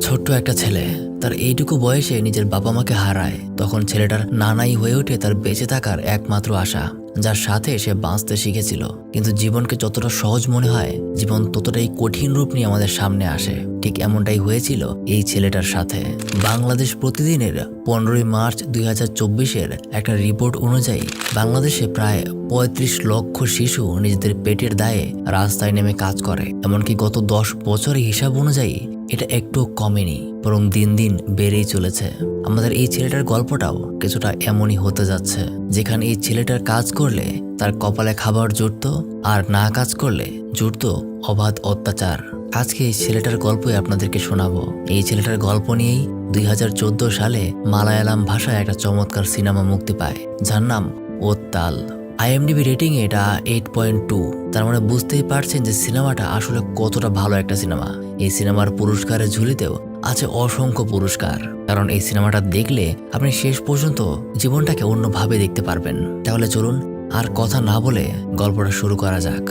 ছোট্ট একটা ছেলে, তার এইটুকু বয়সে নিজের বাবা মাকে হারায়। তখন ছেলেটার নানাই হয়ে ওঠে তার বেঁচে থাকার একমাত্র আশা, যার সাথে সে বাঁচতে শিখেছিল। কিন্তু জীবনকে যতটা সহজ মনে হয়, জীবন ততটাই কঠিন রূপ নিয়ে আমাদের সামনে আসে। ঠিক এমনটাই হয়েছিল এই ছেলেটার সাথে। বাংলাদেশ প্রতিদিনের পনেরোই মার্চ দুই হাজার চব্বিশের একটা রিপোর্ট অনুযায়ী, বাংলাদেশে প্রায় পঁয়ত্রিশ লক্ষ শিশু নিজেদের পেটের দায়ে রাস্তায় নেমে কাজ করে। এমনকি গত দশ বছরের হিসাব অনুযায়ী এটা একটু কমেনি, বরং দিন দিন বেড়েই চলেছে। আমাদের এই ছেলেটার গল্পটাও কিছুটা এমনই হতে যাচ্ছে, যেখানে এই ছেলেটার কাজ করলে তার কপালে খাবার জুটত, আর না কাজ করলে জুটত অবাধ অত্যাচার। আজকে এই ছেলেটার গল্পই আপনাদেরকে শোনাবো। এই ছেলেটার গল্প নিয়েই দুই হাজার চোদ্দ সালে মালায়ালাম ভাষায় একটা চমৎকার সিনেমা মুক্তি পায়, যার নাম ওত্তাল। আইএমডিবি রেটিং এটা এইট পয়েন্ট টু তার মানে বুঝতেই পারছেন যে সিনেমাটা আসলে কতটা ভালো একটা সিনেমা। এই সিনেমার পুরস্কারের ঝুলিতেও আছে অসংখ্য পুরস্কার। কারণ এই সিনেমাটা দেখলে আপনি শেষ পর্যন্ত জীবনটাকে অন্যভাবে দেখতে পারবেন। তাহলে চলুন আর কথা না বলে গল্পটা শুরু করা যাক।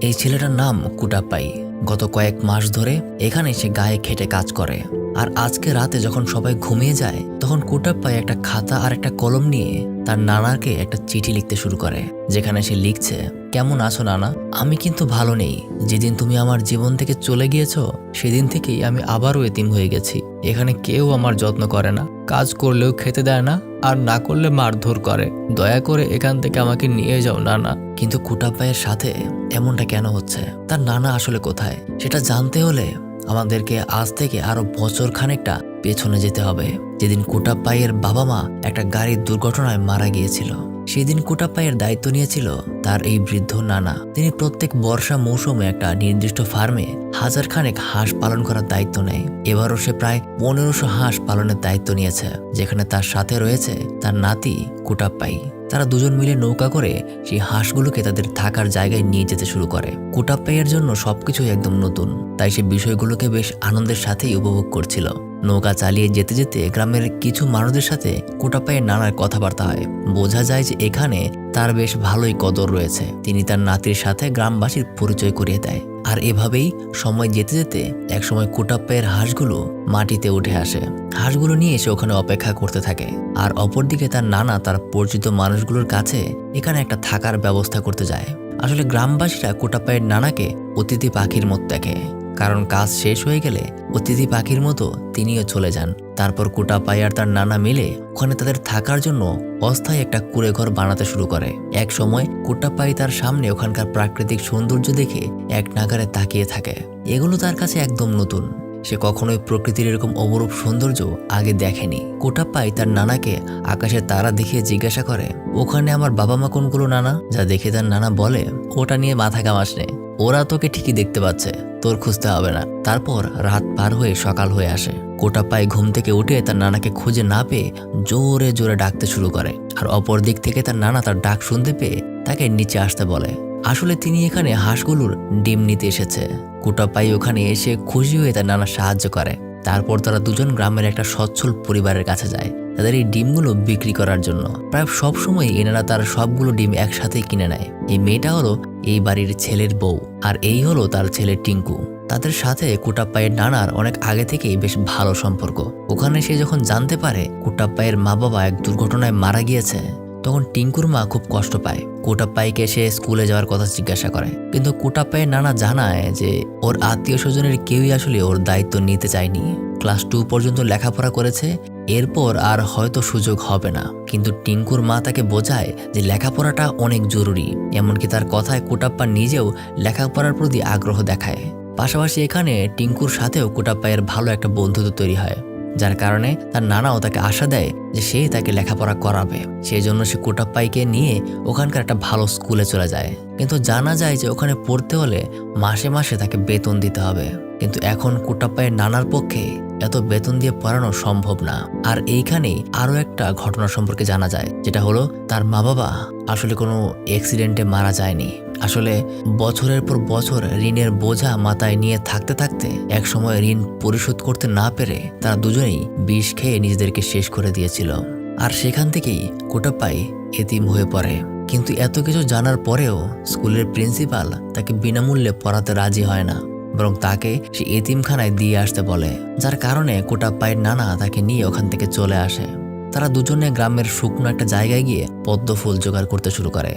এই ছেলেটার নাম কুটাপ্পাই। গত কয়েক মাস ধরে এখানে সে গায়ে খেটে কাজ করে। আর আজকে রাতে যখন সবাই ঘুমিয়ে যায়, তখন কুটাপ্পাই একটা খাতা আর একটা কলম নিয়ে তার নানাকে একটা চিঠি লিখতে শুরু করে, যেখানে সে লিখছে, কেমন আছো নানা? আমি কিন্তু ভালো নেই। যেদিন তুমি আমার জীবন থেকে চলে গিয়েছো, সেদিন থেকেই আমি আবারও এতিম হয়ে গেছি। এখানে কেউ আমার যত্ন করে না। কাজ করলেও খেতে দেয় না, আর না করলে মারধর করে। দয়া করে এখান থেকে আমাকে নিয়ে যাও নানা। কিন্তু কুটাপ্পাইয়ের সাথে এমনটা কেন হচ্ছে? তার নানা আসলে কোথায়? সেটা জানতে হলে আমাদেরকে আজ থেকে আরও বছর খানেকটা পেছনে যেতে হবে। যেদিন কুটাপ্পাইয়ের বাবা মা একটা গাড়ির দুর্ঘটনায় মারা গিয়েছিল, সেদিন কুটাপ্পাইয়ের দায়িত্ব নিয়েছিল তার এই বৃদ্ধ নানা। তিনি প্রত্যেক বর্ষা মৌসুমে একটা নির্দিষ্ট ফার্মে হাজার খানেক হাঁস পালন করার দায়িত্ব নেয়। এবারও সে প্রায় পনেরোশো হাঁস পালনের দায়িত্ব নিয়েছে, যেখানে তার সাথে রয়েছে তার নাতি কুটাপ্পাই। তারা দুজন মিলে নৌকা করে সেই হাঁসগুলোকে তাদের থাকার জায়গায় নিয়ে যেতে শুরু করে। কুটাপ্পাইয়ের জন্য সবকিছুই একদম নতুন, তাই সে বিষয়গুলোকে বেশ আনন্দের সাথেই উপভোগ করছিল। নৌকা চালিয়ে যেতে যেতে গ্রামের কিছু মানুষদের সাথে কুটাপ্পাইয়ের নানার কথাবার্তা হয়। বোঝা যায় যে এখানে তার বেশ ভালোই কদর রয়েছে। তিনি তার নাতির সাথে গ্রামবাসীর পরিচয় করিয়ে দেয়। আর এভাবেই সময় যেতে যেতে একসময় কোটাপ্পায়ের হাঁসগুলো মাটিতে উঠে আসে। হাঁসগুলো নিয়ে এসে ওখানে অপেক্ষা করতে থাকে। আর অপরদিকে তার নানা, তার পরিচিত মানুষগুলোর কাছে এখানে একটা থাকার ব্যবস্থা করতে যায়। আসলে গ্রামবাসীরা কোটাপ্পায়ের নানাকে অতিথি পাখির মতো দেখে। কারণ কাজ শেষ হয়ে গেলে অতিথি পাখির মতো তিনিও চলে যান। তারপর কুটাপাই আর তার নানা মিলে ওখানে তাদের থাকার জন্য অস্থায়ী একটা কুড়ে ঘর বানাতে শুরু করে। এক সময় কুটাপাই তার সামনে ওখানকার প্রাকৃতিক সৌন্দর্য দেখে এক নাগারে তাকিয়ে থাকে। এগুলো তার কাছে একদম নতুন। সে কখনোই প্রকৃতির এরকম অপরূপ সৌন্দর্য আগে দেখেনি। কোটাপ্পাই তার নানাকে আকাশের তারা দেখিয়ে জিজ্ঞাসা করে, ওখানে আমার বাবা মা কোনগুলো নানা? যা দেখে তার নানা বলে, ওটা নিয়ে মাথা কামাস নে। ওরা তোকে ঠিকই দেখতে পাচ্ছে, তোর খুঁজতে হবে না। তারপর রাত পার হয়ে সকাল হয়ে আসে। কোটাপ্পাই ঘুম থেকে উঠে তার নানাকে খুঁজে না পেয়ে জোরে জোরে ডাকতে শুরু করে। আর অপর দিক থেকে তার নানা তার ডাক শুনতে পেয়ে তাকে নিচে আসতে বলে আসলে তিনি এখানে হাঁসগুলোর ডিম নিতে এসেছে। কুটাপাই ওখানে এসে খুশি হয়ে তার নানা সাহায্য করে। তারপর তারা দুজন গ্রামের একটা সচ্ছল পরিবারের কাছে যায় তাদের এই ডিমগুলো বিক্রি করার জন্য। প্রায় সব সময় এনারা তার সবগুলো ডিম একসাথেই কিনে নেয়। এই মেয়েটা হলো এই বাড়ির ছেলের বউ আর এই হলো তার ছেলে টিঙ্কু। তাদের সাথে কুটাপ্পাইয়ের নানার অনেক আগে থেকেই বেশ ভালো সম্পর্ক। ওখানে সে যখন জানতে পারে কুটাপ্পাইয়ের মা বাবা এক দুর্ঘটনায় মারা গিয়েছে তখন টিঙ্কুর মা খুব কষ্ট পায়। কোটাপ্পাইকে সে স্কুলে যাওয়ার কথা জিজ্ঞাসা করে। কিন্তু কোটাপ্পাইয়ের নানা জানায় যে ওর আত্মীয় স্বজনের কেউই আসলে ওর দায়িত্ব নিতে চায়নি। ক্লাস টু পর্যন্ত লেখাপড়া করেছে, এরপর আর হয়তো সুযোগ হবে না। কিন্তু টিঙ্কুর মা তাকে বোঝায় যে লেখাপড়াটা অনেক জরুরি, এমনকি তার কথায় কোটাপ্পা নিজেও লেখাপড়ার প্রতি আগ্রহ দেখায়। পাশাপাশি এখানে টিঙ্কুর সাথেও কোটাপ্পাইয়ের ভালো একটা বন্ধুত্ব তৈরি হয়। যার কারণে তার নানাও তাকে আশা দেয় যে সে তাকে লেখাপড়া করাবে। সেই জন্য সে কোটাপ্পাইকে নিয়ে ওখানকার একটা ভালো স্কুলে চলে যায়। কিন্তু জানা যায় যে ওখানে পড়তে হলে মাসে মাসে তাকে বেতন দিতে হবে। কিন্তু এখন কোটাপ্পাইয়ের নানার পক্ষে এত বেতন দিয়ে পড়ানো সম্ভব না। আর এইখানেই আরও একটা ঘটনা সম্পর্কে জানা যায়, যেটা হলো তার মা বাবা আসলে কোনো অ্যাক্সিডেন্টে মারা যায়নি। আসলে বছরের পর বছর ঋণের বোঝা মাথায় নিয়ে থাকতে থাকতে এক সময় ঋণ পরিশোধ করতে না পেরে তারা দুজনেই বিষ খেয়ে নিজেদেরকে শেষ করে দিয়েছিল। আর সেখান থেকেই কোটাপ্পাই এতিম হয়ে পড়ে। কিন্তু এত কিছু জানার পরেও স্কুলের প্রিন্সিপাল তাকে বিনামূল্যে পড়াতে রাজি হয় না। বরং তাকে সে এতিমখানায় দিয়ে আসতে বলে, যার কারণে কোটাপ্পায়ের নানা তাকে নিয়ে ওখান থেকে চলে আসে। তারা দুজনে গ্রামের শুকনো একটা জায়গায় গিয়ে পদ্ম ফুল জোগাড় করতে শুরু করে।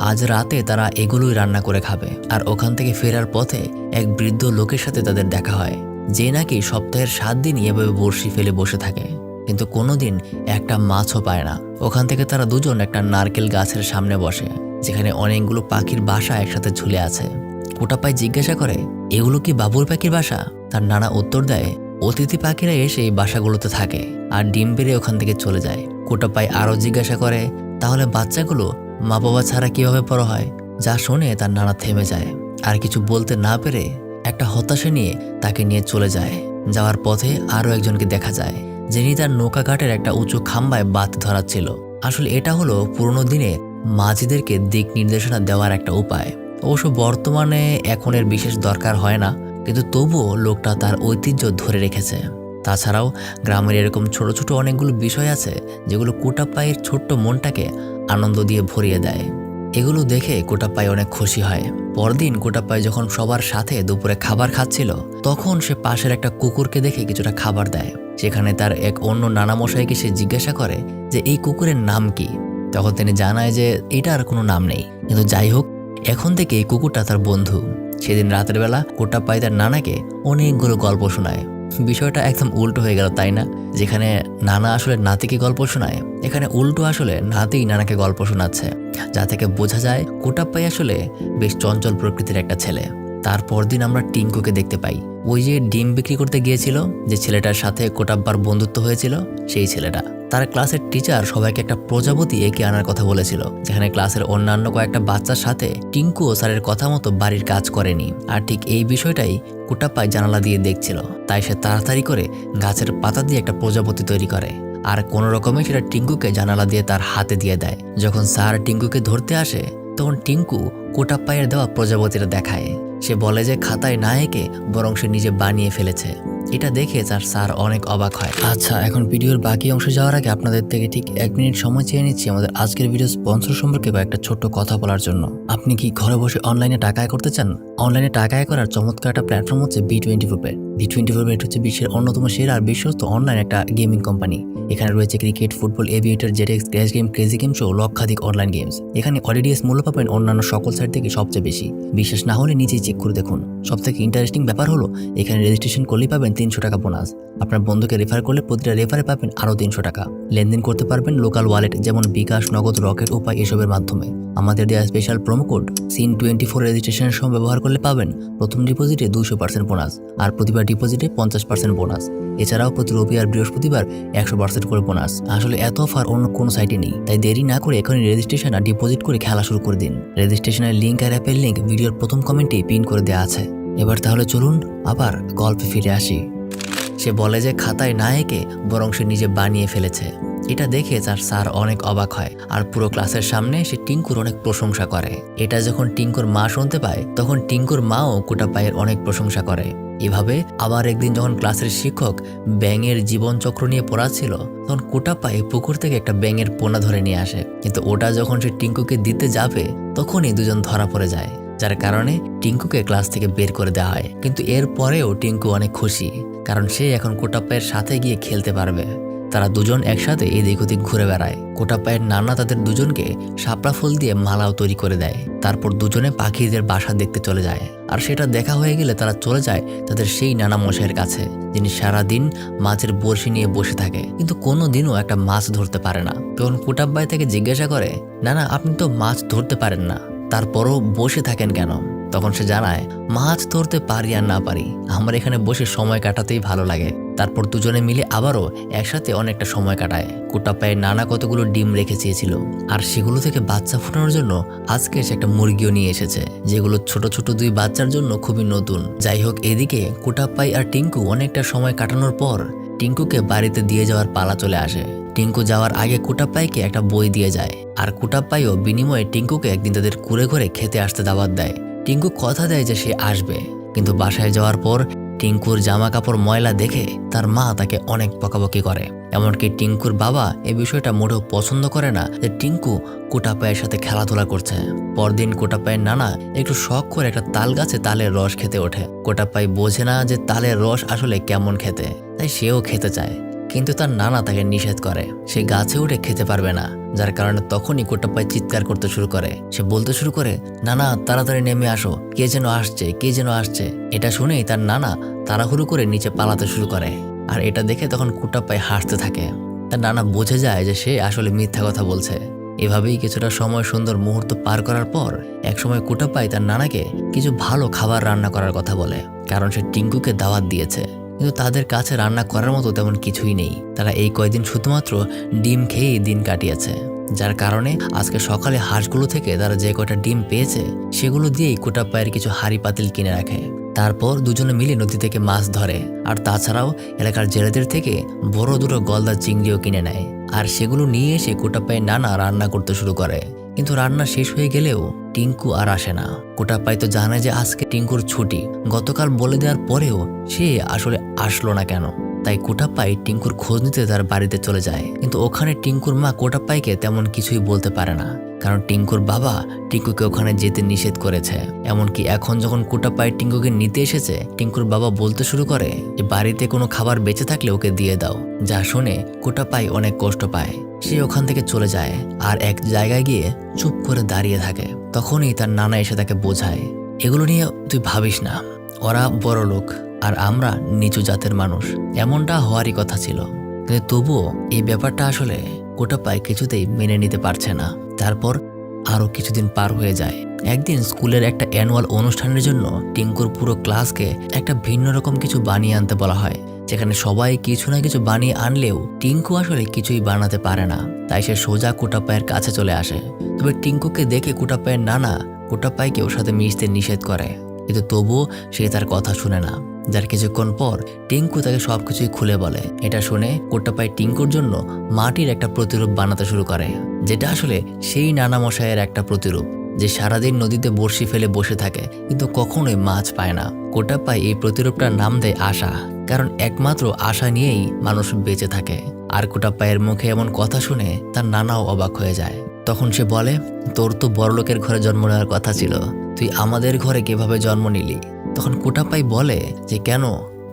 আজ রাতে তারা এগুলোই রান্না করে খাবে। আর ওখান থেকে ফেরার পথে এক বৃদ্ধ লোকের সাথে তাদের দেখা হয়, যে নাকি সপ্তাহের সাত দিন এভাবে বড়শি ফেলে বসে থাকে। কিন্তু কোনোদিন একটা মাছও পায় না। ওখান থেকে তারা দুজন একটা নারকেল গাছের সামনে বসে, যেখানে অনেকগুলো পাখির বাসা একসাথে ঝুলে আছে। কোটাপাই জিজ্ঞাসা করে, এগুলো কি বাবুর পাখির বাসা? তার নানা উত্তর দেয়, অতিথি পাখিরা এসে এই বাসাগুলোতে থাকে আর ডিম পেড়ে ওখান থেকে চলে যায়। কোটাপাই আরও জিজ্ঞাসা করে, তাহলে বাচ্চাগুলো মা বাবা ছাড়া কীভাবে বড় হয়? যা শুনে তার নানা থেমে যায়। আর কিছু বলতে না পেরে একটা হতাশা নিয়ে তাকে নিয়ে চলে যায়। যাওয়ার পথে আরও একজনকে দেখা যায়, যিনি তার নৌকা ঘাটের একটা উঁচু খাম্বায় বাত ধরাচ্ছিল। আসলে এটা হলো পুরনো দিনে মাঝিদেরকে দিক নির্দেশনা দেওয়ার একটা উপায়। অবশ্য বর্তমানে এখন এর বিশেষ দরকার হয় না, কিন্তু তবুও লোকটা তার ঐতিহ্য ধরে রেখেছে। তাছাড়াও গ্রামের এরকম ছোট ছোট অনেকগুলো বিষয় আছে, যেগুলো কোটাপ্পাইয়ের ছোট্ট মনটাকে আনন্দ দিয়ে ভরিয়ে দেয়। এগুলো দেখে কোটাপ্পাই অনেক খুশি হয়। পরদিন কোটাপ্পাই যখন সবার সাথে দুপুরে খাবার খাচ্ছিল, তখন সে পাশের একটা কুকুরকে দেখে কিছুটা খাবার দেয়। সেখানে তার এক অন্য নানামশাইকে সে জিজ্ঞাসা করে যে, এই কুকুরের নাম কি? তখন তিনি জানায় যে, এটার কোনো নাম নেই। কিন্তু যাই হোক এখন থেকে এই কুকুরটা তার বন্ধু। সেদিন রাতের বেলা কোটাপ্পাই তার নানাকে অনেকগুলো গল্প শোনায়। বিষয়টা একদম উল্টো হয়ে গেল, তাই না? যেখানে নানা আসলে নাতিকে গল্প শোনায়, এখানে উল্টো আসলে নাতি নানাকে গল্প শোনাচ্ছে। যা থেকে বোঝা যায় কোটাপ্পাই আসলে বেশ চঞ্চল প্রকৃতির একটা ছেলে। তারপর দিন আমরা টিঙ্কুকে দেখতে পাই। ওই যে ডিম বিক্রি করতে গিয়েছিল, যে ছেলেটার সাথে কোটাব্বার বন্ধুত্ব হয়েছিল, সেই ছেলেটা। তার ক্লাসের টিচার সবাইকে একটা প্রজাপতি এঁকে আনার কথা বলেছিল, যেখানে ক্লাসের অন্যান্য কয়েকটা বাচ্চার সাথে টিঙ্কু স্যারের কথা মতো বাড়ির কাজ করেনি। আর ঠিক এই বিষয়টাই কোটাপ্পায় জানালা দিয়ে দেখছিল। তাই সে তাড়াতাড়ি করে গাছের পাতা দিয়ে একটা প্রজাপতি তৈরি করে। আর কোনো রকমে সেটা টিঙ্কুকে জানালা দিয়ে তার হাতে দিয়ে দেয়। যখন স্যার টিঙ্কুকে ধরতে আসে, তখন টিঙ্কু কোটাপ্পায়ের দেওয়া প্রজাপতিটা দেখায়। সে বলে যে খাতায় না এঁকে বরং সে নিজে বানিয়ে ফেলেছে। এটা দেখে তার স্যার অনেক অবাক হয়। আচ্ছা এখন ভিডিওর বাকি অংশ যাওয়ার আগে আপনাদের থেকে ঠিক এক মিনিট সময় চেয়ে নিচ্ছি আমাদের আজকের ভিডিও স্পন্সর সম্পর্কে কয়েকটা ছোট্ট কথা বলার জন্য। আপনি কি ঘরে বসে অনলাইনে টাকা আয় করতে চান? অনলাইনে টাকা আয় করার চমৎকার একটা প্ল্যাটফর্ম হচ্ছে B twenty four paid B twenty four paid হচ্ছে বিশ্বের অন্যতম সেরা আর বিশ্বস্ত অনলাইন একটা গেমিং কোম্পানি। এখানে রয়েছে cricket, football, aviator JetX crash game, crazy game সহ লক্ষাধিক অনলাইন গেমস। এখানে অডিডিএস, মূল্য পাবেন অন্যান্য সকল সাইট থেকে সবচেয়ে বেশি। বিশ্বাস না হলে নিজেই চেক করে দেখুন। সব থেকে ইন্টারেস্টিং ব্যাপার হলো, এখানে রেজিস্ট্রেশন করলেই পাবেন তিনশো টাকা বোনাস আপনার বন্ধুকে রেফার করলে প্রতিটা রেফারে পাবেন আরও তিনশো টাকা। লেনদেন করতে পারবেন লোকাল ওয়ালেট যেমন বিকাশ, নগদ রকেট উপায় এসবের মাধ্যমে। আমাদের দেওয়া special promo code seen twenty four রেজিস্ট্রেশনের সময় ব্যবহার করলে পাবেন প্রথম ডিপোজিটে দুশো পার্সেন্ট বোনাস আর প্রতিবার ডিপোজিটে পঞ্চাশ পার্সেন্ট বোনাস এছাড়াও প্রতি রবি আর বৃহস্পতিবার একশো পার্সেন্ট করে বোনাস আসলে এত অফার অন্য কোনো সাইটে নেই, তাই দেরি না করে এখনই রেজিস্ট্রেশন আর ডিপোজিট করে খেলা শুরু করে দিন। রেজিস্ট্রেশনের লিঙ্ক আর অ্যাপের লিঙ্ক ভিডিওর প্রথম কমেন্টে পিন করে দেওয়া আছে। এবার তাহলে চলুন আবার গল্পে ফিরে আসি। সে বলে যে খাতায় না এঁকে বরং সে নিজে বানিয়ে ফেলেছে। এটা দেখে তার স্যার অনেক অবাক হয় আর পুরো ক্লাসের সামনে সে টিঙ্কুর অনেক প্রশংসা করে। এটা যখন টিঙ্কুর মা শুনতে পায়, তখন টিঙ্কুর মাও কোটা পায়ের অনেক প্রশংসা করে। এভাবে আবার একদিন যখন ক্লাসের শিক্ষক ব্যাঙের জীবনচক্র নিয়ে পড়াচ্ছিল, তখন কোটাপায়ে পুকুর থেকে একটা ব্যাঙের পোনা ধরে নিয়ে আসে। কিন্তু ওটা যখন সে টিঙ্কুকে দিতে যাবে, তখনই দুজন ধরা পড়ে যায়, যার কারণে টিঙ্কুকে ক্লাস থেকে বের করে দেওয়া হয়। কিন্তু এর পরেও টিঙ্কু অনেক খুশি, কারণ সে এখন কোটাপ্পায়ের সাথে গিয়ে খেলতে পারবে। তারা দুজন একসাথে এদিক ওদিক ঘুরে বেড়ায়। কোটাপ্পায়ের নানা তাদের দুজনকে শাপলা ফুল দিয়ে মালাও তৈরি করে দেয়। তারপর দুজনে পাখিদের বাসা দেখতে চলে যায়। আর সেটা দেখা হয়ে গেলে তারা চলে যায় তাদের সেই নানা মশাইয়ের কাছে, যিনি সারাদিন মাছের বড়শি নিয়ে বসে থাকে। কিন্তু কোনো দিনও একটা মাছ ধরতে পারে না। তখন কোটাব্বাই তাকে জিজ্ঞাসা করে না না আপনি তো মাছ ধরতে পারেন না। তারপরও বসে থাকেন কেন? তখন সে জানায়, মাছ ধরতে পারি আর না পারি। আমার এখানে বসে সময় কাটাতেই ভালো লাগে। তারপর দুজনে মিলে আবারও একসাথে অনেকটা সময় কাটায়। কোটাপ্পায় নানা কতগুলো ডিম রেখে চেয়েছিল। আর সেগুলো থেকে বাচ্চা ফোটানোর জন্য আজকে সে একটা মুরগিও নিয়ে এসেছে, যেগুলো ছোট ছোট দুই বাচ্চার জন্য খুবই নতুন। যাই হোক, এদিকে কোটাপ্পাই আর টিঙ্কু অনেকটা সময় কাটানোর পর টিঙ্কুকে বাড়িতে দিয়ে যাওয়ার পালা চলে আসে। টিঙ্কু যাওয়ার আগে কুটাপ্পাইকে একটা বই দিয়ে যায়। আর কুটাপ্পাইও বিনিময়ে টিঙ্কুকে একদিন তাদের কুড়ে ঘরে খেতে আসতে দাওয়াত দেয়। টিঙ্কু কথা দেয় যে সে আসবে। কিন্তু বাসায় যাওয়ার পর টিঙ্কুর জামা কাপড় ময়লা দেখে তার মা তাকে অনেক বকাবকি করে। এমনকি টিঙ্কুর বাবা এ বিষয়টা মোটেও পছন্দ করে না যে টিঙ্কু কোটাপায়ের সাথে খেলাধুলা করছে। পরদিন কোটাপায়ের নানা একটু শখ করে একটা তাল গাছে তালের রস খেতে ওঠে। কোটাপাই বোঝে না যে তালের রস আসলে কেমন খেতে, তাই সেও খেতে চায়। কিন্তু তার নানা তাকে নিষেধ করে। সে গাছে উঠে খেতে পারবে না, যার কারণে তখনই কোটাপ্পাই চিৎকার করতে শুরু করে। সে বলতে শুরু করে, নানা, তাড়াতাড়ি নেমে আসো। কে যেন আসছে, কে যেন আসছে? এটা শুনেই তার নানা তাড়াহুড়ো করে নিচে পালাতে শুরু করে। আর এটা দেখে তখন কুটাপ্পাই হাসতে থাকে। তার নানা বুঝে যায় যে সে আসলে মিথ্যা কথা বলছে। এভাবেই কিছুটা সময় সুন্দর মুহূর্ত পার করার পর, একসময় কুটাপ্পাই তার নানাকে কিছু ভালো খাবার রান্না করার কথা বলে, কারণ সে টিঙ্কুকে দাওয়াত দিয়েছে। কিন্তু তাদের কাছে রান্না করার মতো তেমন কিছুই নেই। তারা এই কয়দিন শুধুমাত্র ডিম খেয়েই দিন কাটিয়েছে। যার কারণে আজকে সকালে হাঁসগুলো থেকে তারা যে কয়টা ডিম পেয়েছে, সেগুলো দিয়েই কোটা পায়ের কিছু হাড়ি পাতিল কিনে রাখে। তারপর দুজনে মিলে নদী থেকে মাছ ধরে। আর তাছাড়াও এলাকার জেলেদের থেকে বড় দুটো গলদা চিংড়িও কিনে নেয়। আর সেগুলো নিয়ে এসে কোটা পায়ে নানা রান্না করতে শুরু করে। কিন্তু রান্না শেষ হয়ে গেলেও টিঙ্কু আর আসে না। কোটাপাই তো জানে যে আজকে টিঙ্কুর ছুটি। গতকাল বলে দেওয়ার পরেও সে আসলে আসলো না কেন? তাই কোটাপাই টিঙ্কুর খোঁজ নিতে তার বাড়িতে চলে যায়। কিন্তু ওখানে টিঙ্কুর মা কোটাপাইকে তেমন কিছুই বলতে পারে না। কারণ টিঙ্কুর বাবা টিঙ্কুকে ওখানে যেতে নিষেধ করেছে। এমনকি এখন যখন কোটাপাই টিঙ্কুকে নিতে এসেছে, টিঙ্কুর বাবা বলতে শুরু করে যে, বাড়িতে কোনো খাবার বেঁচে থাকলে ওকে দিয়ে দাও। যা শুনে কোটাপাই অনেক কষ্ট পায়। সে ওখান থেকে চলে যায় আর এক জায়গায় গিয়ে চুপ করে দাঁড়িয়ে থাকে। তখনই তার নানা এসে তাকে বোঝায়, এগুলো নিয়ে তুই ভাবিস না। ওরা বড় লোক আর আমরা নিচু জাতের মানুষ। এমনটা হওয়ারই কথা ছিল। কিন্তু তবুও এই ব্যাপারটা আসলে কোটাপাই কিছুতেই মেনে নিতে পারছে না। তারপর আরও কিছুদিন পার হয়ে যায়। একদিন স্কুলের একটা অ্যানুয়াল অনুষ্ঠানের জন্য টিঙ্কুর পুরো ক্লাসকে একটা ভিন্ন রকম কিছু বানিয়ে আনতে বলা হয়। যেখানে সবাই কিছু না কিছু বানিয়ে আনলেও টিঙ্কু আসলে কিছুই বানাতে পারে না। তাই সে সোজা কোটাপায়ের কাছে চলে আসে। তবে টিঙ্কুকে দেখে কোটাপায়ের নানা কোটাপাইকে ওর সাথে মিশতে নিষেধ করে। কিন্তু তবুও সে তার কথা শুনে না। যার কিছুক্ষণ পর টিঙ্কু তাকে সবকিছুই খুলে বলে। এটা শুনে কোটাপাই টিঙ্কুর জন্য মাটির একটা প্রতিরূপ বানাতে শুরু করে, যেটা আসলে সেই নানা মশাইয়ের একটা প্রতিরূপ, যে সারাদিন নদীতে বড়শি ফেলে বসে থাকে, কিন্তু কখনোই মাছ পায় না। কোটাপাই এই প্রতিরূপটার নাম দেয় আশা, কারণ একমাত্র আশা নিয়েই মানুষ বেঁচে থাকে। আর কোটাপাইয়ের মুখে এমন কথা শুনে তার নানাও অবাক হয়ে যায়। তখন সে বলে, তোর তো বড়লোকের ঘরে জন্ম নেওয়ার কথা ছিল। তুই আমাদের ঘরে কীভাবে জন্ম নিলি? তখন কোটাপাই বলে যে, কেন?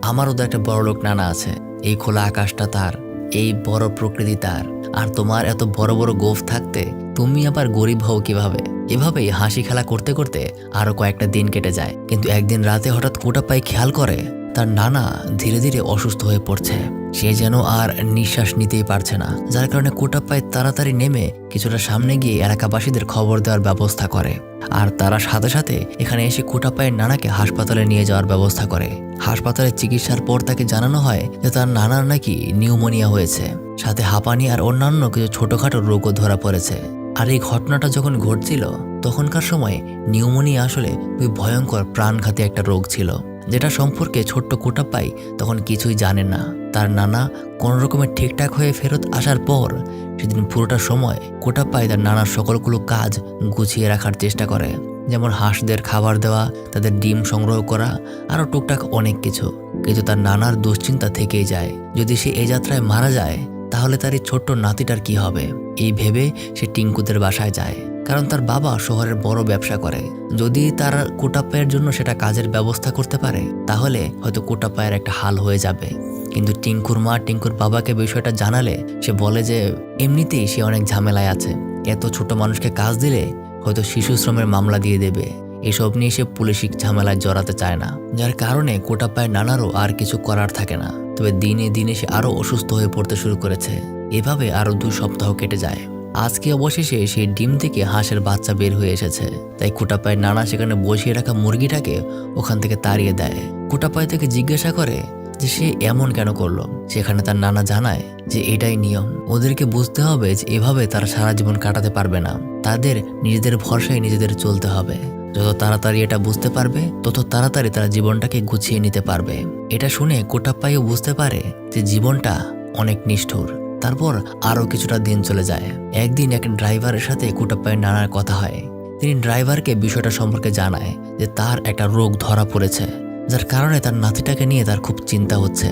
আমারও তো একটা বড়লোক নানা আছে। এই খোলা আকাশটা তার, এই বড় প্রকৃতি তার। আর তোমার এত বড় বড় গোফ থাকতে তুমি আবার গরিব হও কীভাবে? এভাবেই হাসি খেলা করতে করতে আরও কয়েকটা দিন কেটে যায়। কিন্তু একদিন রাতে হঠাৎ কোটাপাই খেয়াল করে, তার নানা ধীরে ধীরে অসুস্থ হয়ে পড়ছে। সে যেন আর নিঃশ্বাস নিতেই পারছে না, যার কারণে কোটাপ্পায় তাড়াতাড়ি নেমে কিছুটা সামনে গিয়ে এলাকাবাসীদের খবর দেওয়ার ব্যবস্থা করে। আর তারা সাথে সাথে এখানে এসে কোটাপ্পায়ের নানাকে হাসপাতালে নিয়ে যাওয়ার ব্যবস্থা করে। হাসপাতালে চিকিৎসার পর তাকে জানানো হয় যে তার নানার নাকি নিউমোনিয়া হয়েছে। সাথে হাঁপানি আর অন্যান্য কিছু ছোটখাটো রোগও ধরা পড়েছে। আর এই ঘটনাটা যখন ঘটছিল, তখনকার সময়ে নিউমোনিয়া আসলে ওই ভয়ঙ্কর প্রাণঘাতী একটা রোগ ছিল। যেটা সম্পর্কে ছোট্ট কোটাপ্পাই তখন কিছুই জানে না। তার নানা কোনো রকমের ঠিকঠাক হয়ে ফেরত আসার পর সেদিন পুরোটা সময় কোটাপ্পাই তার নানার সকলগুলো কাজ গুছিয়ে রাখার চেষ্টা করে। যেমন হাঁসদের খাবার দেওয়া, তাদের ডিম সংগ্রহ করা, আরও টুকটাক অনেক কিছু। কিন্তু তার নানার দুশ্চিন্তা থেকেই যায়। যদি সে এ যাত্রায় মারা যায় তাহলে তার এই ছোট্ট নাতিটার কি হবে? এই ভেবে সে টিঙ্কুদের বাসায় যায়। কারণ তার বাবা শহরের বড় ব্যবসা করে। যদি তার কোটাপ্পায়ের জন্য সেটা কাজের ব্যবস্থা করতে পারে, তাহলে হয়তো কোটাপ্পায়ের একটা হাল হয়ে যাবে। কিন্তু টিঙ্কুর মা টিঙ্কুর বাবাকে বিষয়টা জানালে, সে বলে যে, এমনিতেই সে অনেক ঝামেলায় আছে। এত ছোট মানুষকে কাজ দিলে হয়তো শিশু শ্রমের মামলা দিয়ে দেবে। এসব নিয়ে সে পুলিশিক ঝামেলায় জড়াতে চায় না। যার কারণে কোটা পায় নানারও আর কিছু করার থাকে না। তবে দিনে দিনে সে আরও অসুস্থ হয়ে পড়তে শুরু করেছে। এভাবে আরও দু সপ্তাহ কেটে যায়। আজকে অবশেষে সেই ডিম থেকে হাঁসের বাচ্চা বের হয়ে এসেছে। তাই কোটাপায় নানা সেখানে বসিয়ে রাখা মুরগিটাকে ওখান থেকে তাড়িয়ে দেয়। কোটাপায় থেকে জিজ্ঞাসা করে যে সে এমন কেন করল? সেখানে তার নানা জানায় যে এটাই নিয়ম। ওদেরকে বুঝতে হবে যে এভাবে তারা সারা জীবন কাটাতে পারবে না। তাদের নিজেদের ভরসায় নিজেদের চলতে হবে। যত তাড়াতাড়ি এটা বুঝতে পারবে, তত তাড়াতাড়ি তারা জীবনটাকে গুছিয়ে নিতে পারবে। এটা শুনে কোটাপ্পাইও বুঝতে পারে যে জীবনটা অনেক নিষ্ঠুর। তারপর আরও কিছুটা দিন চলে যায়। একদিন এক ড্রাইভারের সাথে কোটাপ্পায়ের নানার কথা হয়। তিনি ড্রাইভারকে বিষয়টা সম্পর্কে জানায় যে তার একটা রোগ ধরা পড়েছে। যার কারণে তার নাতিটাকে নিয়ে তার খুব চিন্তা হচ্ছে।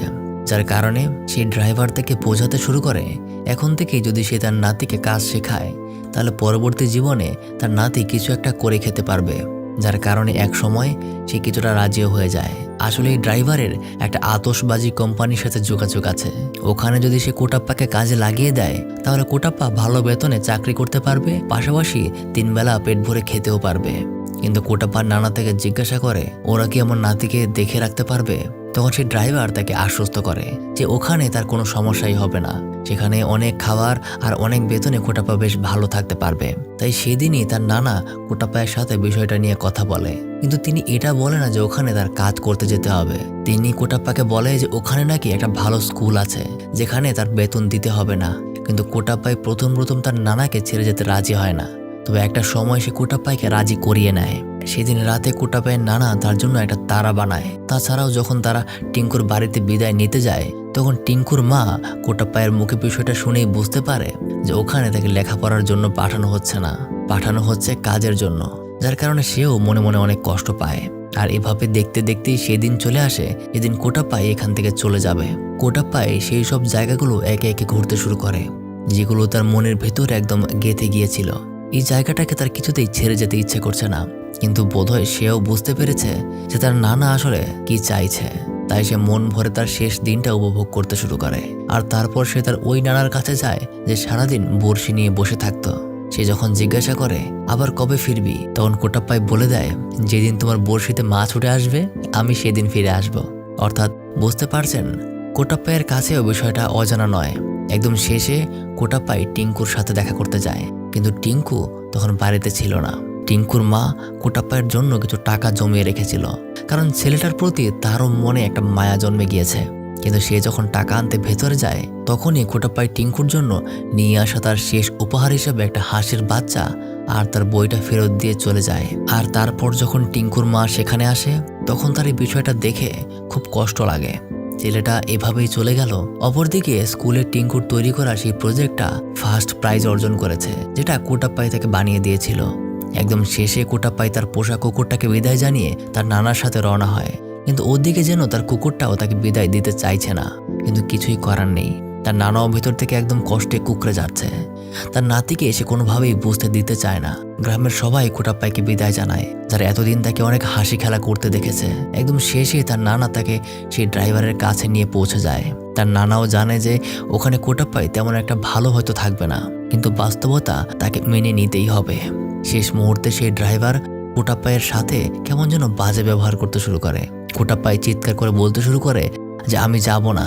যার কারণে সেই ড্রাইভার থেকে বোঝাতে শুরু করে, এখন থেকেই যদি সে তার নাতিকে কাজ শেখায়, তাহলে পরবর্তী জীবনে তার নাতি কিছু একটা করে খেতে পারবে। যার কারণে এক সময় সে কিছুটা রাজিও হয়ে যায়। আসলে এই ড্রাইভারের একটা আতসবাজি কোম্পানির সাথে যোগাযোগ আছে। ওখানে যদি সে কোটাপ্পাকে কাজে লাগিয়ে দেয়, তাহলে কোটাপ্পা ভালো বেতনে চাকরি করতে পারবে, পাশাপাশি তিনবেলা পেট ভরে খেতেও পারবে। কিন্তু কোটাপ্পার নানা থেকে জিজ্ঞাসা করে, ওরা কি আমার নাতিকে দেখে রাখতে পারবে? তখন সেই ড্রাইভার তাকে আশ্বস্ত করে যে ওখানে তার কোনো সমস্যাই হবে না। সেখানে অনেক খাবার আর অনেক বেতনে কোটাপ্পা বেশ ভালো থাকতে পারবে। তাই সেদিনই তার নানা কোটাপ্পায়ের সাথে বিষয়টা নিয়ে কথা বলে। কিন্তু তিনি এটা বলে না যে ওখানে তার কাজ করতে যেতে হবে। তিনি কোটাপ্পাকে বলে যে ওখানে নাকি একটা ভালো স্কুল আছে, যেখানে তার বেতন দিতে হবে না। কিন্তু কোটাপ্পাই প্রথম প্রথম তার নানাকে ছেড়ে যেতে রাজি হয় না। তবে একটা সময় সে কোটাপ্পাইকে রাজি করিয়ে নেয়। সেদিন রাতে কোটাপায়ের নানা তার জন্য একটা তারা বানায়। তাছাড়াও যখন তারা টিঙ্কুর বাড়িতে বিদায় নিতে যায়, তখন টিঙ্কুর মা কোটাপায়ের মুখে বিষয়টা শুনেই বুঝতে পারে যে ওখানে তাকে লেখাপড়ার জন্য পাঠানো হচ্ছে না। পাঠানো হচ্ছে কাজের জন্য, যার কারণে সেও মনে মনে অনেক কষ্ট পায়। আর এভাবে দেখতে দেখতেই সেদিন চলে আসে যেদিন কোটাপাই এখান থেকে চলে যাবে। কোটাপাই সেই সব জায়গাগুলো একে একে ঘুরতে শুরু করে, যেগুলো তার মনের ভেতর একদম গেঁথে গিয়েছিল। এই জায়গাটাকে তার কিছুতেই ছেড়ে যেতে ইচ্ছে করছে না। কিন্তু বোধহয় সেও বুঝতে পেরেছে যে তার নানা আসলে কি চাইছে। তাই সে মন ভরে তার শেষ দিনটা উপভোগ করতে শুরু করে। আর তারপর সে তার ওই নানার কাছে যায় যে সারাদিন বড়শি নিয়ে বসে থাকতো। সে যখন জিজ্ঞাসা করে, আবার কবে ফিরবি? তখন কোটাপ্পাই বলে দেয়, যেদিন তোমার বড়শিতে মাছ উঠে আসবে, আমি সেদিন ফিরে আসব। অর্থাৎ বুঝতে পারছেন, কোটাপ্পাইয়ের কাছেও বিষয়টা অজানা নয়। একদম শেষে কোটাপ্পাই টিঙ্কুর সাথে দেখা করতে যায়। কিন্তু টিঙ্কু তখন বাড়িতে ছিল না। টিঙ্কুর মা কোটাপ্পায়ের জন্য কিছু টাকা জমিয়ে রেখেছিল। কারণ ছেলেটার প্রতি তারও মনে একটা মায়া জন্মে গিয়েছে। কিন্তু সে যখন টাকা আনতে ভেতরে যায়, তখনই কোটাপ্পাই টিঙ্কুর জন্য নিয়ে আসা তার শেষ উপহার হিসেবে একটা হাঁসের বাচ্চা আর তার বইটা ফেরত দিয়ে চলে যায়। আর তারপর যখন টিঙ্কুর মা সেখানে আসে, তখন তার এই বিষয়টা দেখে খুব কষ্ট লাগে। ছেলেটা এভাবেই চলে গেল। অপরদিকে স্কুলের টিঙ্কুর তৈরি করা সেই প্রজেক্টটা ফার্স্ট প্রাইজ অর্জন করেছে, যেটা কোটাপ্পাই তাকে বানিয়ে দিয়েছিল। একদম শেষে কোটাপ্পাই তার পোষা কুকুরটাকে বিদায় জানিয়ে তার নানার সাথে রওনা হয়। কিন্তু ওদিকে যেন তার কুকুরটাও তাকে বিদায় দিতে চাইছে না। কিন্তু কিছুই করার নেই। তার নানাও ভেতর থেকে একদম কষ্টে কুকড়ে যাচ্ছে। তার নাতিকে সে কোনোভাবেই বুঝতে দিতে চায় না। গ্রামের সবাই কোটাপ্পাইকে বিদায় জানায়, যারা এতদিন তাকে অনেক হাসি খেলা করতে দেখেছে। একদম শেষে তার নানা তাকে সেই ড্রাইভারের কাছে নিয়ে পৌঁছে যায়। তার নানাও জানে যে ওখানে কোটাপ্পাই তেমন একটা ভালো হয়তো থাকবে না, কিন্তু বাস্তবতা তাকে মেনে নিতেই হবে। শেষ মুহূর্তে সেই ড্রাইভার কোটাপ্পাইয়ের সাথে কেমন যেন বাজে ব্যবহার করতে শুরু করে। কোটাপ্পাই চিৎকার করে বলতে শুরু করে যে, আমি যাব না।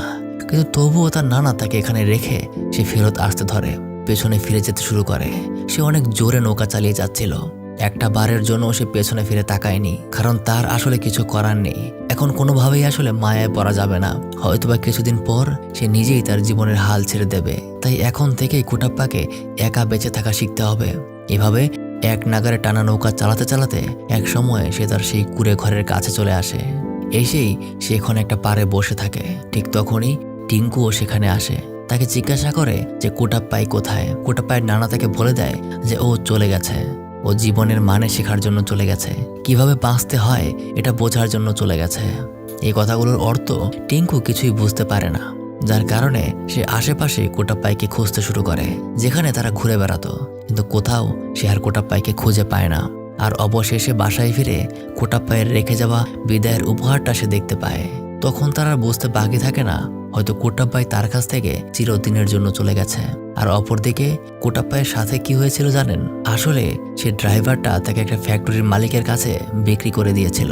কিন্তু তবুও তার নানা তাকে এখানে রেখে সে ফেরত আসতে ধরে। পেছনে ফিরে যেতে শুরু করে। সে অনেক জোরে নৌকা চালিয়ে যাচ্ছিল। একটা বারের জন্য সে পেছনে ফিরে তাকায়নি, কারণ তার আসলে কিছু করার নেই। এখন কোনোভাবেই আসলে মায়ায় পড়া যাবে না। হয়তোবা কিছুদিন পর সে নিজেই তার জীবনের হাল ছেড়ে দেবে। তাই এখন থেকেই কোটাপ্পাকে একা বেঁচে থাকা শিখতে হবে। এভাবে এক নাগারে টানা নৌকা চালাতে চালাতে এক সময় সে তার সেই কুড়ে ঘরের কাছে চলে আসে। এসেই সে এখন একটা পারে বসে থাকে। ঠিক তখনই টিঙ্কুও সেখানে আসে। তাকে জিজ্ঞাসা করে যে কোটাপ্পাই কোথায়? কোটাপ্পাইয়ের নানা তাকে বলে দেয় যে ও চলে গেছে। ও জীবনের মানে শেখার জন্য চলে গেছে। কীভাবে বাঁচতে হয় এটা বোঝার জন্য চলে গেছে। এই কথাগুলোর অর্থ টিঙ্কু কিছুই বুঝতে পারে না। যার কারণে সে আশেপাশে কোটাপ্পাইকে খুঁজতে শুরু করে, যেখানে তারা ঘুরে বেড়াতো। কিন্তু কোথাও সে আর কোটাপ্পাইকে খুঁজে পায় না। আর অবশেষে বাসায় ফিরে কোটাপ্পায়ের রেখে যাওয়া বিদায়ের উপহারটা সে দেখতে পায়। তখন তার আর বুঝতে বাকি থাকে না। হয়তো কোটাপ্পাই তার কাছ থেকে চিরদিনের জন্য চলে গেছে। আর অপরদিকে কোটাপ্পায়ের সাথে কি হয়েছিল জানেন? আসলে সে ড্রাইভারটা তাকে একটা ফ্যাক্টরির মালিকের কাছে বিক্রি করে দিয়েছিল,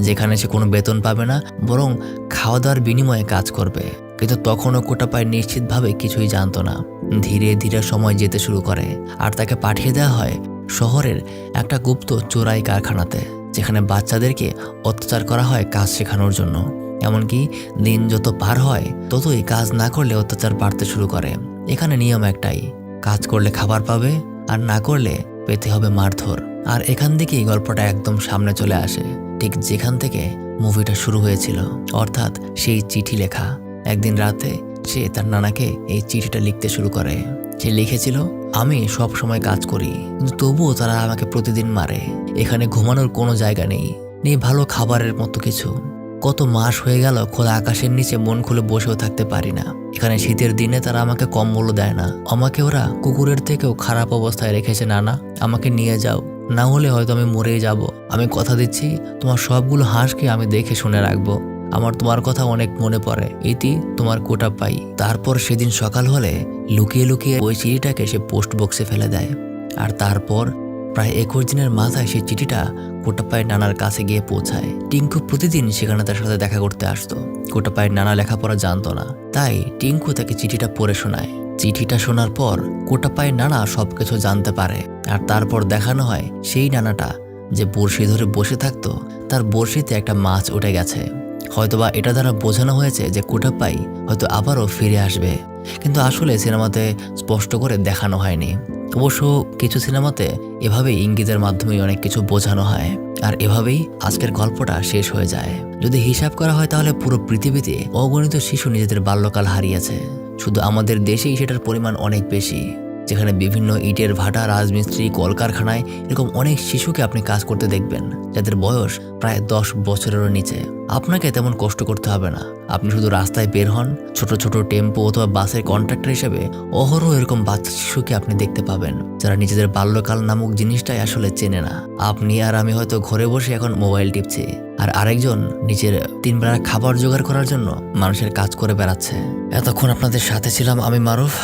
যেখানে সে কোনো বেতন পাবে না, বরং খাওয়া দাওয়ার বিনিময়ে কাজ করবে। কিন্তু তখনও কোটাপাই নিশ্চিতভাবে কিছুই জানতো না। ধীরে ধীরে সময় যেতে শুরু করে, আর তাকে পাঠিয়ে দেওয়া হয় শহরের একটা গুপ্ত চোরাই কারখানাতে, যেখানে বাচ্চাদেরকে অত্যাচার করা হয় কাজ শেখানোর জন্য। এমনকি দিন যত পার হয়, ততই কাজ না করলে অত্যাচার বাড়তে শুরু করে। এখানে নিয়ম একটাই, কাজ করলে খাবার পাবে, আর না করলে পেতে হবে মারধর। আর এখান থেকেই গল্পটা একদম সামনে চলে আসে। ঠিক যেখান থেকে মুভিটা শুরু হয়েছিল, অর্থাৎ সেই চিঠি লেখা। একদিন রাতে সে তার নানাকে এই চিঠিটা লিখতে শুরু করে। সে লিখেছিল, আমি সব সময় কাজ করি কিন্তু তবুও তারা আমাকে প্রতিদিন মারে। এখানে ঘুমানোর কোনো জায়গা নেই নেই ভালো খাবারের মতো কিছু। কত মাস হয়ে গেল খোলা আকাশের নিচে মন খুলে বসেও থাকতে পারি না। এখানে শীতের দিনে তারা আমাকে কম্বলও দেয় না। আমাকে ওরা কুকুরের থেকেও খারাপ অবস্থায় রেখেছে, নানা। আমাকে নিয়ে যাও। না হলে হয়তো আমি মরেই যাব। আমি কথা দিচ্ছি, তোমার সবগুলো হাঁসকে আমি দেখে শুনে রাখব। আমার তোমার কথা অনেক মনে পড়ে। ইতি তোমার কোটা পাই। তারপর সেদিন সকাল হলে লুকিয়ে লুকিয়ে ওই চিঠিটাকে সে পোস্ট বক্সে ফেলে দেয়। আর তারপর প্রায় একুশ দিনের মাথায় সেই চিঠিটা কোটাপায়ের নানার কাছে গিয়ে পৌঁছায়। টিঙ্কু প্রতিদিন সেখানে তার সাথে দেখা করতে আসতো। কোটাপায় নানা লেখাপড়া জানতো না। তাই টিঙ্কু তাকে চিঠিটা পড়ে শোনায়। চিঠিটা শোনার পর কোটাপায় নানা সবকিছু জানতে পারে। আর তারপর দেখানো হয় সেই নানাটা যে বড়শি ধরে বসে থাকতো, তার বড়শিতে একটা মাছ উঠে গেছে। হয়তোবা এটা দ্বারা বোঝানো হয়েছে যে কোটাপাই হয়তো আবারও ফিরে আসবে। কিন্তু আসলে সিনেমাতে স্পষ্ট করে দেখানো হয়নি। অবশ্য কিছু সিনেমাতে এভাবেই ইঙ্গিতের মাধ্যমে অনেক কিছু বোঝানো হয়। আর এভাবেই আজকের গল্পটা শেষ হয়ে যায়। যদি হিসাব করা হয় তাহলে পুরো পৃথিবীতে অগণিত শিশু নিজেদের বাল্যকাল হারিয়েছে। শুধু আমাদের দেশেই সেটার পরিমাণ অনেক বেশি। যেখানে বিভিন্ন ইটের ভাটা, রাজমিস্ত্রি, কলকারখানায় এরকম অনেক শিশুকে আপনি কাজ করতে দেখবেন, যাদের বয়স প্রায় দশ বছরেরও নিচে। আপনাকে তেমন কষ্ট করতে হবে না। আপনি শুধু রাস্তায় বের হন, ছোট ছোট টেম্পো অথবা বাসের কন্ট্রাক্টর হিসেবে অহরহ এরকম বাচ্চা শিশুকে আপনি দেখতে পাবেন, যারা নিজেদের বাল্যকাল নামক জিনিসটাই আসলে চেনে না। আপনি আর আমি হয়তো ঘরে বসে এখন মোবাইল টিপছি, আর আরেকজন নিজের তিন বেলা খাবার জোগাড় করার জন্য মানুষের কাজ করে বেড়াচ্ছে। এতক্ষণ আপনাদের সাথে ছিলাম আমি মারুফ।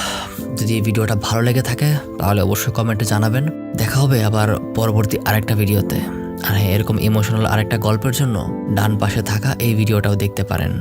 যদি এই ভিডিওটা ভালো লেগে থাকে, তাহলে অবশ্যই কমেন্টে জানাবেন। দেখা হবে আবার পরবর্তী আরেকটা ভিডিওতে। আর হ্যাঁ এরকম ইমোশনাল আরেকটা গল্পের জন্য ডান পাশে থাকা এই ভিডিওটাও দেখতে পারেন।